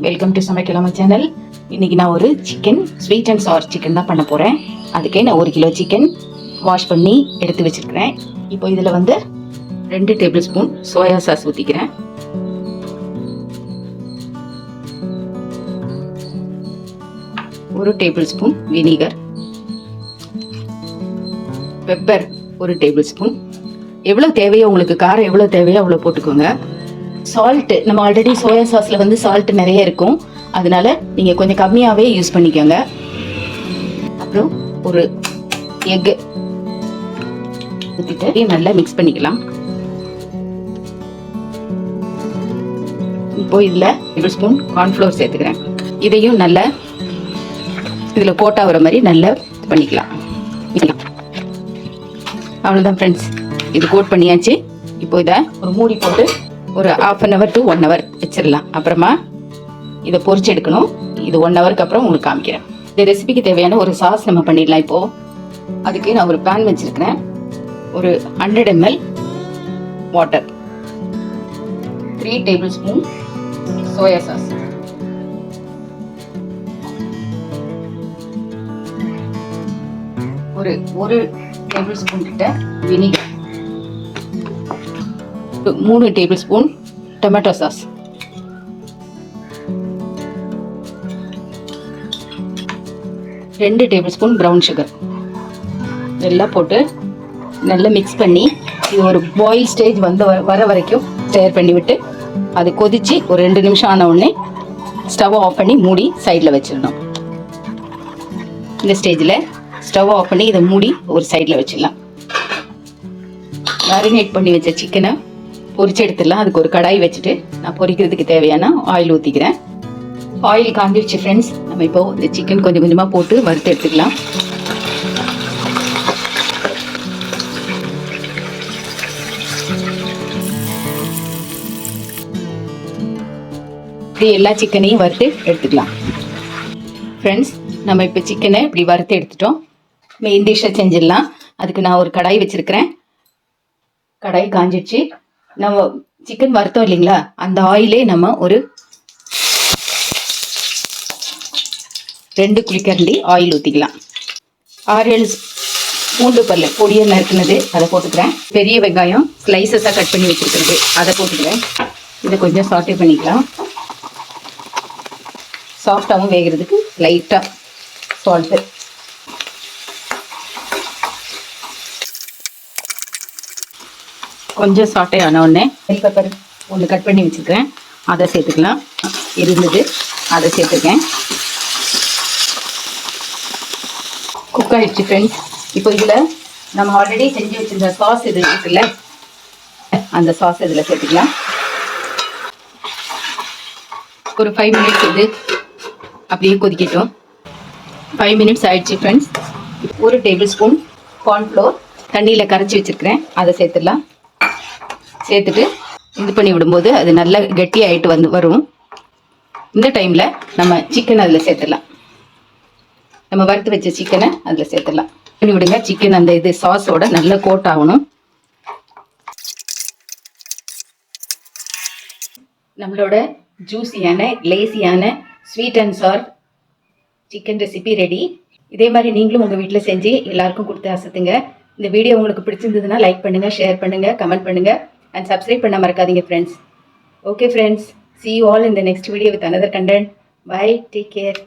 Welcome to சமைக்கலாம channel இன்னைக்கு நான் ஒரு chicken sweet and sour chicken தான் பண்ண போகிறேன் அதுக்கே நான் ஒரு கிலோ சிக்கன் வாஷ் பண்ணி எடுத்து வச்சிருக்கிறேன். இப்போ இதில் வந்து ரெண்டு டேபிள் ஸ்பூன் சோயா சாஸ் ஊற்றிக்கிறேன் ஒரு டேபிள் ஸ்பூன் வினிகர் பெப்பர் ஒரு டேபிள் ஸ்பூன் எவ்வளோ தேவையோ உங்களுக்கு காரம் எவ்வளோ தேவையோ அவ்வளோ போட்டுக்கோங்க. சால்ட்டு நம்ம ஆல்ரெடி சோயா சாஸில் வந்து சால்ட் நிறைய இருக்கும். அதனால நீங்கள் கொஞ்சம் கம்மியாகவே யூஸ் பண்ணிக்கோங்க. அப்புறம் ஒரு எக்கு ஊற்றிட்டு நல்லா மிக்ஸ் பண்ணிக்கலாம். இப்போ இதில் டேபிள் ஸ்பூன் கார்ன்ஃப்ளவர் சேர்த்துக்கிறேன். இதையும் நல்லா இதில் போட்டா வர மாதிரி நல்லா பண்ணிக்கலாம். பண்ணிக்கலாம். அவ்வளோதான் ஃப்ரெண்ட்ஸ் இது கோட் பண்ணியாச்சு. இப்போ இதை ஒரு மூடி போட்டு ஒரு half an hour to one hour வச்சிடலாம். அப்புறமா இதை பொறிச்சு எடுக்கணும். இது ஒன் ஹவருக்கு அப்புறம் உங்களுக்கு காமிக்கிறேன். இந்த ரெசிபிக்கு தேவையான ஒரு சாஸ் நம்ம பண்ணிடலாம் இப்போ. அதுக்கு நான் ஒரு பேன் வச்சிருக்கிறேன். ஒரு hundred ML water three table spoon soya sauce ஒரு ஒரு டேபிள் ஸ்பூன் கிட்ட வினிகர் மூணு டேபிள் ஸ்பூன் டொமேட்டோ சாஸ் ரெண்டு டேபிள் ஸ்பூன் ப்ரௌன் சுகர் எல்லாம் போட்டு நல்லா மிக்ஸ் பண்ணி இது ஒரு பாயில் ஸ்டேஜ் வந்து வர வரைக்கும் ஸ்டேர் பண்ணி விட்டு அது கொதித்து ஒரு ரெண்டு நிமிஷம் ஆன உடனே ஸ்டவ் ஆஃப் பண்ணி மூடி சைடில் வச்சிடணும். இந்த ஸ்டேஜில் ஸ்டவ் ஆஃப் பண்ணி இதை மூடி ஒரு சைடில் வச்சிடலாம். மேரினேட் பண்ணி வச்ச சிக்கனை பொரிச்சு எடுத்துடலாம். அதுக்கு ஒரு கடாய் வச்சுட்டு நான் பொரிக்கிறதுக்கு தேவையான ஆயில் ஊற்றிக்கிறேன் ஆயில் காஞ்சிருச்சு ஃப்ரெண்ட்ஸ் நம்ம இப்போ இந்த சிக்கன் கொஞ்சம் கொஞ்சமாக போட்டு வறுத்து எடுத்துக்கலாம். இப்படி எல்லா சிக்கனையும் வறுத்து எடுத்துக்கலாம். ஃப்ரெண்ட்ஸ் நம்ம இப்போ சிக்கனை இப்படி வறுத்து எடுத்துட்டோம். மெயின் டிஷ்ஷை செஞ்சிடலாம். அதுக்கு நான் ஒரு கடாய் வச்சுருக்கிறேன். கடாய் காஞ்சிடுச்சு நம்ம சிக்கன் வறுத்தோம் இல்லைங்களா? அந்த ஆயிலே நம்ம ஒரு ரெண்டு குளிக்கரண்டி ஆயில் ஊற்றிக்கலாம் ஆறு ஏழு பூண்டு பல்லு பொடியை நறுக்குனது அதை போட்டுக்கிறேன். பெரிய வெங்காயம் ஸ்லைசஸாக கட் பண்ணி வச்சுருக்கிறது அதை போட்டுக்கிறேன். இதை கொஞ்சம் சாட்டே பண்ணிக்கலாம். சாஃப்டாகவும் வேகிறதுக்கு லைட்டாக சால்ட்டு கொஞ்சம் சாட்டை ஆனவுடனே பெல் பெப்பர் ஒன்று கட் பண்ணி வச்சுருக்கிறேன். அதை சேர்த்துக்கலாம். இருந்தது. அதை சேர்த்துக்கேன் குக் ஆயிடுச்சு ஃப்ரெண்ட்ஸ் இப்போ இதில் நம்ம ஆல்ரெடி செஞ்சு வச்சிருந்த சாஸ் இது இருக்குல்ல? அந்த சாஸ் இதில் சேர்த்துக்கலாம். ஒரு ஃபைவ் மினிட்ஸ் இது அப்படியே கொதிக்கட்டும். ஃபைவ் மினிட்ஸ் ஆயிடுச்சு ஃப்ரெண்ட்ஸ் ஒரு டேபிள் ஸ்பூன் கார்ன்ஃப்ளோர் தண்ணியில் கரைச்சி வச்சிருக்கிறேன். அதை சேர்த்துடலாம். சேர்த்துட்டு இது பண்ணி விடும்போது அது நல்லா கெட்டியாகிட்டு வந்து வரும். இந்த டைமில் நம்ம சிக்கன் அதில் சேர்த்துடலாம். நம்ம வறுத்து வச்ச சிக்கனை அதில் சேர்த்துடலாம். பண்ணி விடுங்க சிக்கன் அந்த இது சாஸோட நல்லா கோட் ஆகணும். நம்மளோட ஜூஸியான லேசியான sweet and sour chicken recipe ready இதே மாதிரி நீங்களும் உங்கள் வீட்டில் செஞ்சு எல்லாருக்கும் கொடுத்து அசத்துங்க. இந்த வீடியோ உங்களுக்கு பிடிச்சிருந்ததுன்னா லைக் பண்ணுங்கள் ஷேர் பண்ணுங்கள் கமெண்ட் பண்ணுங்கள் அண்ட் சப்ஸ்கிரைப் பண்ண மறக்காதீங்க friends okay friends see you all இந்த next video with another content bye take care